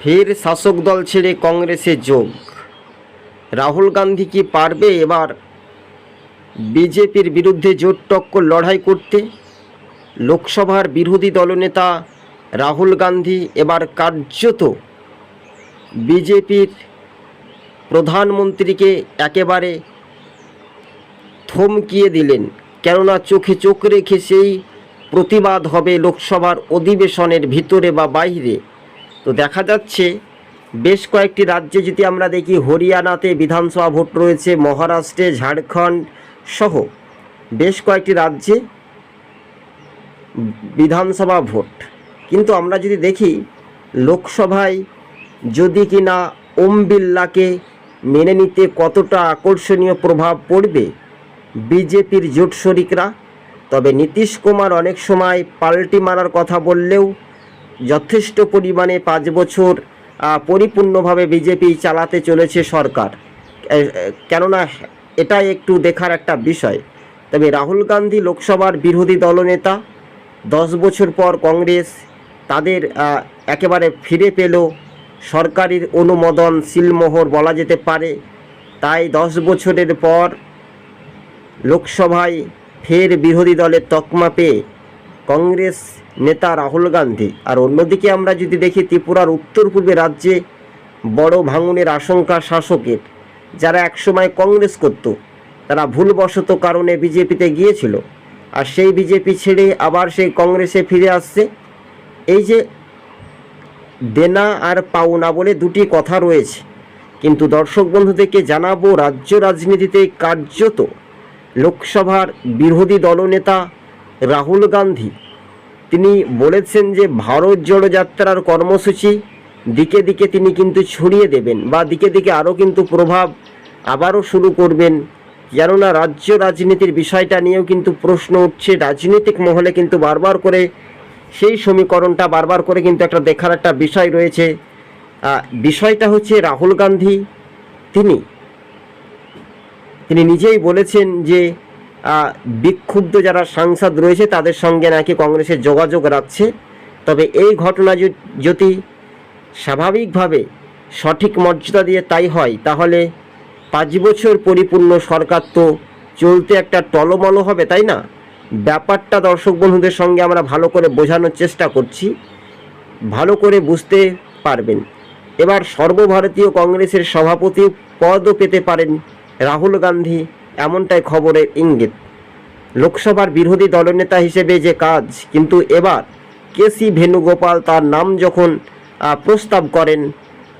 ফের শাসক দল ছেড়ে কংগ্রেসে যোগ। রাহুল গান্ধী কি পারবে এবার বিজেপির বিরুদ্ধে জোট টক্কর লড়াই করতে? লোকসভার বিরোধী দলনেতা রাহুল গান্ধী এবার কার্যত বিজেপির প্রধানমন্ত্রীকে একেবারে থমকিয়ে দিলেন। কেননা চোখে চোখ রেখে সেই প্রতিবাদ হবে লোকসভার অধিবেশনের ভিতরে বা বাইরে। তো দেখা যাচ্ছে বেশ কয়েকটি রাজ্যে যদি আমরা দেখি, হরিয়ানাতে বিধানসভা ভোট রয়েছে, মহারাষ্ট্রে ঝাড়খণ্ড সহ বেশ কয়েকটি রাজ্যে বিধানসভা ভোট। কিন্তু আমরা যদি দেখি, লোকসভায় যদি কিনা ওম বিল্লাকে মেনে নিতে কতটা আকর্ষণীয় প্রভাব পড়বে বিজেপির জোট শরিকরা, তবে নীতিশ কুমার অনেক সময় পাল্টি মারার কথা বললেও যথেষ্ট পরিমাণে পাঁচ বছর পরিপূর্ণভাবে বিজেপি চালাতে চলেছে সরকার। কেননা এটাই একটু দেখার একটা বিষয়। তবে রাহুল গান্ধী লোকসভার বিরোধী দলনেতা, দশ বছর পর কংগ্রেস তাদের একেবারে ফিরে পেল। সরকারের অনুমোদন সিলমোহর বলা যেতে পারে। তাই দশ বছরের পর লোকসভায় ফের বিরোধী দলের তকমা পেয়ে কংগ্রেস নেতা রাহুল গান্ধী। আর অন্যদিকে আমরা যদি দেখি ত্রিপুরার উত্তর পূর্বে রাজ্যে বড় ভাঙনের আশঙ্কা শাসকের। যারা একসময় কংগ্রেস করত, তারা ভুলবশত কারণে বিজেপিতে গিয়েছিল। আর সেই বিজেপি ছেড়ে আবার সেই কংগ্রেসে ফিরে আসছে। এই যে দেনা আর পাওনা বলে দুটি কথা রয়েছে। কিন্তু দর্শক বন্ধুদেরকে জানাব, রাজ্য রাজনীতিতে কার্যত লোকসভার বিরোধী দলনেতা রাহুল গান্ধী তিনি বলেছেন যে ভারত জোড়ো যাত্রার কর্মসূচি দিকে দিকে তিনি কিন্তু ছড়িয়ে দেবেন বা দিকে দিকে আরও কিন্তু প্রভাব আবারও শুরু করবেন। কেননা রাজ্য রাজনীতির বিষয়টা নিয়েও কিন্তু প্রশ্ন উঠছে। রাজনৈতিক মহলে কিন্তু বারবার করে সেই সমীকরণটা বারবার করে কিন্তু একটা দেখার একটা বিষয় রয়েছে। বিষয়টা হচ্ছে রাহুল গান্ধী, তিনি তিনি নিজেই বলেছেন যে বিক্ষুব্ধ যারা সাংসদ রয়েছে, তাদের সঙ্গে নাকি কংগ্রেসের যোগাযোগ রাখছে। তবে এই ঘটনা যদি স্বাভাবিকভাবে সঠিক মর্যাদা দিয়ে তাই হয়, তাহলে পাঁচ বছর পরিপূর্ণ সরকার তো চলতে একটা টলমলো হবে, তাই না? ব্যাপারটা দর্শক বন্ধুদের সঙ্গে আমরা ভালো করে বোঝানোর চেষ্টা করছি। ভালো করে বুঝতে পারবেন। এবার সর্বভারতীয় কংগ্রেসের সভাপতি পদও পেতে পারেন রাহুল গান্ধী। এমনটাই খবরের ইঙ্গিত। লোকসভার বিরোধী দলনেতা হিসেবে যে কাজ, কিন্তু এবার কেসি ভেনুগোপাল তার নাম যখন প্রস্তাব করেন,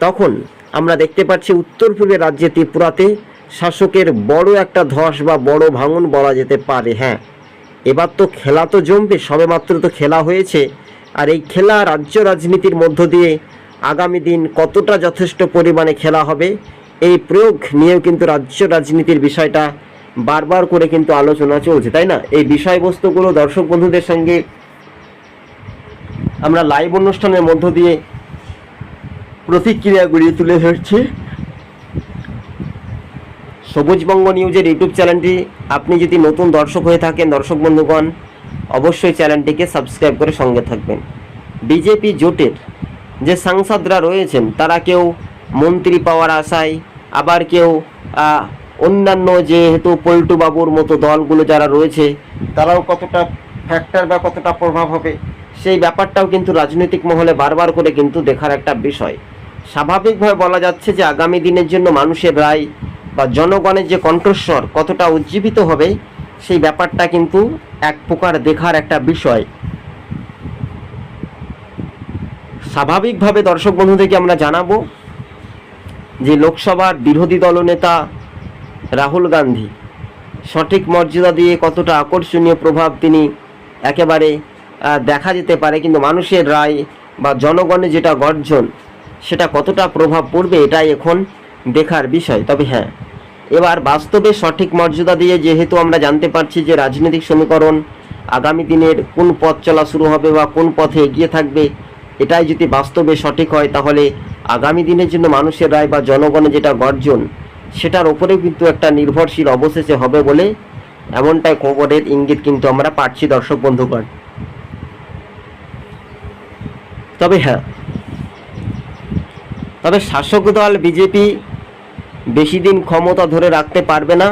তখন আমরা দেখতে পাচ্ছি উত্তর পূর্বের রাজ্যে ত্রিপুরাতে শাসকের বড় একটা ধস বা বড় ভাঙন বলা যেতে পারে হ্যাঁ। এবার তো খেলা তো জমবে, সবেমাত্র তো খেলা হয়েছে। আর এই খেলা রাজ্য রাজনীতির মধ্য দিয়ে আগামী দিন কতটা যথেষ্ট পরিমাণে খেলা হবে এই প্রয়োগ নিয়েও কিন্তু রাজ্য রাজনীতির বিষয়টা বারবার করে কিন্তু আলোচনা চলছে, তাই না? এই বিষয়বস্তুগুলো দর্শক বন্ধুদের সঙ্গে আমরা লাইভ অনুষ্ঠানের মধ্য দিয়ে প্রতিক্রিয়াগুলি তুলে ধরছি। সবুজবঙ্গ নিউজের ইউটিউব চ্যানেলটি, আপনি যদি নতুন দর্শক হয়ে থাকেন, দর্শক বন্ধুগণ, অবশ্যই চ্যানেলটিকে সাবস্ক্রাইব করে সঙ্গে থাকবেন। বিজেপি জোটের যে সাংসদরা রয়েছেন, তারা কেউ মন্ত্রী পাওয়ার আশায় আবার কেউ অন্যান্য যেহেতু পল্টু বাবুর মতো দলগুলো যারা রয়েছে, তারাও কতটা ফ্যাক্টর বা কতটা প্রভাব হবে, সেই ব্যাপারটাও কিন্তু রাজনৈতিক মহলে বারবার করে কিন্তু দেখার একটা বিষয়। স্বাভাবিকভাবে বলা যাচ্ছে যে আগামী দিনের জন্য মানুষের রায় বা জনগণের যে কণ্ঠস্বর কতটা উজ্জীবিত হবে, সেই ব্যাপারটা কিন্তু এক প্রকার দেখার একটা বিষয়। স্বাভাবিকভাবে দর্শক বন্ধুদেরকে আমরা জানাব যে লোকসভার বিরোধী দলনেতা রাহুল গান্ধী, সঠিক মর্যাদা দিয়ে কতটা আকর্ষণীয় প্রভাব তিনি একেবারে দেখা যেতে পারে, কিন্তু মানুষের রায় বা জনগণের যেটা গর্জন, সেটা কতটা প্রভাব পড়বে এটাই এখন দেখার বিষয়। তবে হ্যাঁ এবার বাস্তবে সঠিক মর্যাদা দিয়ে যেহেতু আমরা জানতে পারছি যে রাজনৈতিক সমীকরণ আগামী দিনের কোন পথ চলা শুরু হবে বা কোন পথে এগিয়ে থাকবে, এটাই যদি বাস্তবে সঠিক হয় তাহলে আগামী দিনের জন্য মানুষের রায় বা জনগণের যেটা গর্জন, সেটার ওপরেও কিন্তু একটা নির্ভরশীল অবশেষে হবে বলে এমনটাই খবরের ইঙ্গিত কিন্তু আমরা পাচ্ছি দর্শক বন্ধুগণ। তবে হ্যাঁ তবে শাসক দল, বিজেপি বেশি দিন ক্ষমতা ধরে রাখতে পারবে না,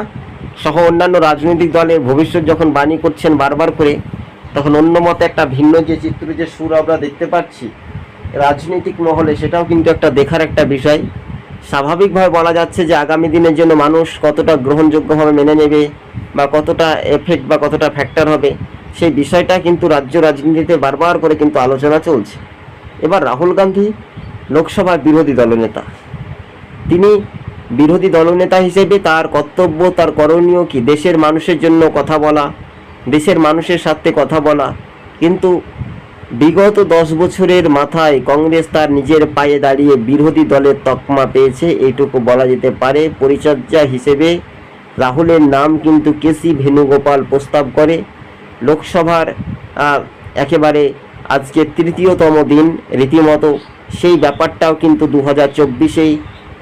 সহ অন্যান্য রাজনৈতিক দলের ভবিষ্যৎ যখন বাণী করছেন বারবার করে, তখন অন্য মতে একটা ভিন্ন যে চিত্র, যে সুর আমরা দেখতে পাচ্ছি রাজনৈতিক মহলে সেটাও কিন্তু একটা দেখার একটা বিষয়। স্বাভাবিকভাবে বলা যাচ্ছে যে আগামী দিনের জন্য মানুষ কতটা গ্রহণযোগ্যভাবে মেনে নেবে বা কতটা এফেক্ট বা কতটা ফ্যাক্টর হবে, সেই বিষয়টা কিন্তু রাজ্য রাজনীতিতে বারবার করে কিন্তু আলোচনা চলছে। এবার রাহুল গান্ধী লোকসভার বিরোধী দলনেতা। তিনি বিরোধী দলনেতা হিসেবে তার কর্তব্য, তার করণীয় কি? দেশের মানুষের জন্য কথা বলা, দেশের মানুষের সাথে কথা বলা। কিন্তু বিগত দশ বছরের মাথায় কংগ্রেস তার নিজের পায়ে দাঁড়িয়ে বিরোধী দলের তকমা পেয়েছে, এইটুকু বলা যেতে পারে। পরিচর্যা হিসেবে রাহুলের নাম কিন্তু কেসি ভেনুগোপাল প্রস্তাব করে। লোকসভার একেবারে আজকে তৃতীয়তম দিন রীতিমতো। সেই ব্যাপারটাও কিন্তু দু হাজার চব্বিশেই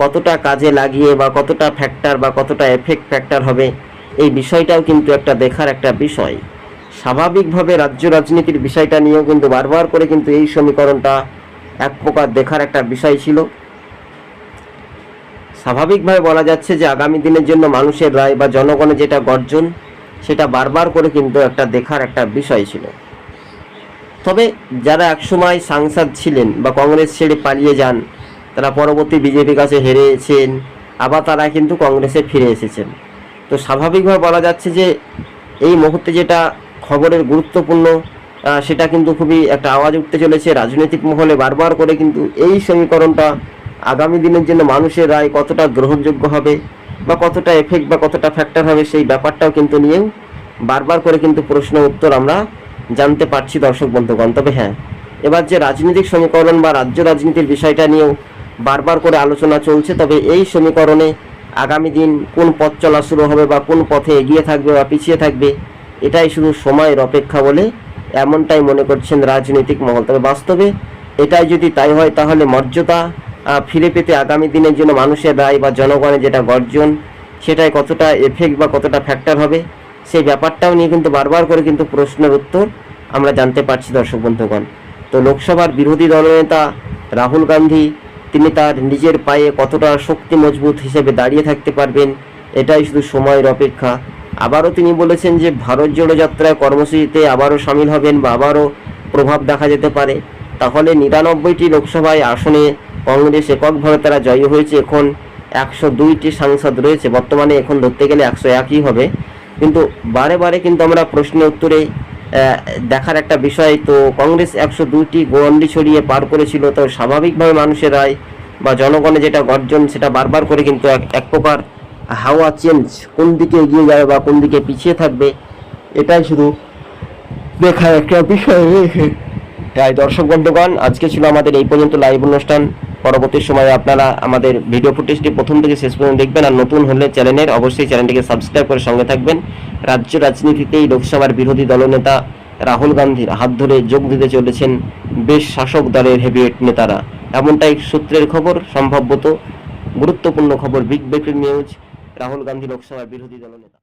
কতটা কাজে লাগিয়ে বা কতটা ফ্যাক্টর বা কতটা এফেক্ট ফ্যাক্টর হবে, এই বিষয়টাও কিন্তু একটা দেখার একটা বিষয়। স্বাভাবিকভাবে রাজ্য রাজনীতির বিষয়টা নিয়েও কিন্তু বারবার করে কিন্তু এই সমীকরণটা এক প্রকার দেখার একটা বিষয় ছিল। স্বাভাবিকভাবে বলা যাচ্ছে যে আগামী দিনের জন্য মানুষের রায় বা জনগণের যেটা গর্জন, সেটা বারবার করে কিন্তু একটা দেখার একটা বিষয় ছিল। তবে যারা একসময় সাংসদ ছিলেন বা কংগ্রেস ছেড়ে পালিয়ে যান, তারা পরবর্তী বিজেপির কাছে হেরেছেন, আবার তারা কিন্তু কংগ্রেসে ফিরে এসেছেন। তো স্বাভাবিকভাবে বলা যাচ্ছে যে এই মুহূর্তে যেটা খবরের গুরুত্বপূর্ণ সেটা কিন্তু খুবই একটা আওয়াজ উঠতে চলেছে রাজনৈতিক মহলে বারবার করে কিন্তু এই সমীকরণটা আগামী দিনের জন্য মানুষের রায় কতটা গ্রহণযোগ্য হবে বা কতটা এফেক্ট বা কতটা ফ্যাক্টর হবে সেই ব্যাপারটাও কিন্তু নিয়েও বারবার করে কিন্তু প্রশ্ন উত্তর আমরা জানতে পারছি দর্শক বন্ধুগণ। তবে হ্যাঁ এবার যে রাজনৈতিক সমীকরণ বা রাজ্য রাজনীতির বিষয়টা নিয়েও বারবার করে আলোচনা চলছে, তবে এই সমীকরণে আগামী দিন কোন পথ চলা শুরু হবে বা কোন পথে এগিয়ে থাকবে বা পিছিয়ে থাকবে এটাই শুধু সময়ের অপেক্ষা বলে এমনটাই মনে করছেন রাজনৈতিক মহল। তবে বাস্তবে এটাই যদি তাই হয়, তাহলে মর্যাদা ফিরে পেতে আগামী দিনের জন্য মানুষের রায় বা জনগণের যেটা গর্জন সেটাই কতটা এফেক্ট বা কতটা ফ্যাক্টর হবে, সেই ব্যাপারটাও নিয়ে কিন্তু বারবার করে কিন্তু প্রশ্নের উত্তর আমরা জানতে পারছি দর্শক বন্ধুগণ। তো লোকসভার বিরোধী দলনেতা রাহুল গান্ধী, তিনি তার নিজের পায়ে কতটা শক্তি মজবুত হিসেবে দাঁড়িয়ে থাকতে পারবেন, এটাই শুধু সময়ের অপেক্ষা। আবারও তিনি বলেছেন যে ভারত জোড়ো যাত্রায় কর্মসূচিতে আবারও সামিল হবেন বা আবারও প্রভাব দেখা যেতে পারে। তাহলে নিরানব্বইটি লোকসভায় আসনে কংগ্রেস এককভাবে তারা জয়ী হয়েছে। এখন একশো দুইটি সাংসদ রয়েছে। বর্তমানে এখন ধরতে গেলে একশো একই হবে। কিন্তু বারে বারে কিন্তু আমরা প্রশ্নের উত্তরে দেখার একটা বিষয় তো কংগ্রেস একশো দুইটি গন্ডি ছড়িয়ে পার করেছিল তো স্বাভাবিকভাবে মানুষের রায় বা জনগণের যেটা গর্জন সেটা বারবার করে কিন্তু এক এক প্রকার হাওয়া চেঞ্জ, কোন দিকে এগিয়ে যাবে বা কোন দিকে পিছিয়ে থাকবে, এটাই শুধু দেখার একটা বিষয়। তাই দর্শক বন্ধুগণ, আজকে ছিল আমাদের এই পর্যন্ত লাইভ অনুষ্ঠান। পরবর্তী সময়ে আপনারা আমাদের ভিডিও ফুটেজটি প্রথম থেকে শেষ পর্যন্ত দেখবেন। আর নতুন হলে চ্যানেলের অবশ্যই চ্যানেলটিকে সাবস্ক্রাইব করে সঙ্গে থাকবেন। রাজ্য রাজনীতিতেই লোকসভার বিরোধী দলনেতা রাহুল গান্ধীর হাত ধরে যোগ দিতে চলেছেন বেশ শাসক দলের হেভিওয়েট নেতারা। এমনটাই সূত্রের খবর সম্ভবত গুরুত্বপূর্ণ খবর big breaking news Rahul Gandhi লোকসভার বিরোধী দলনেতা।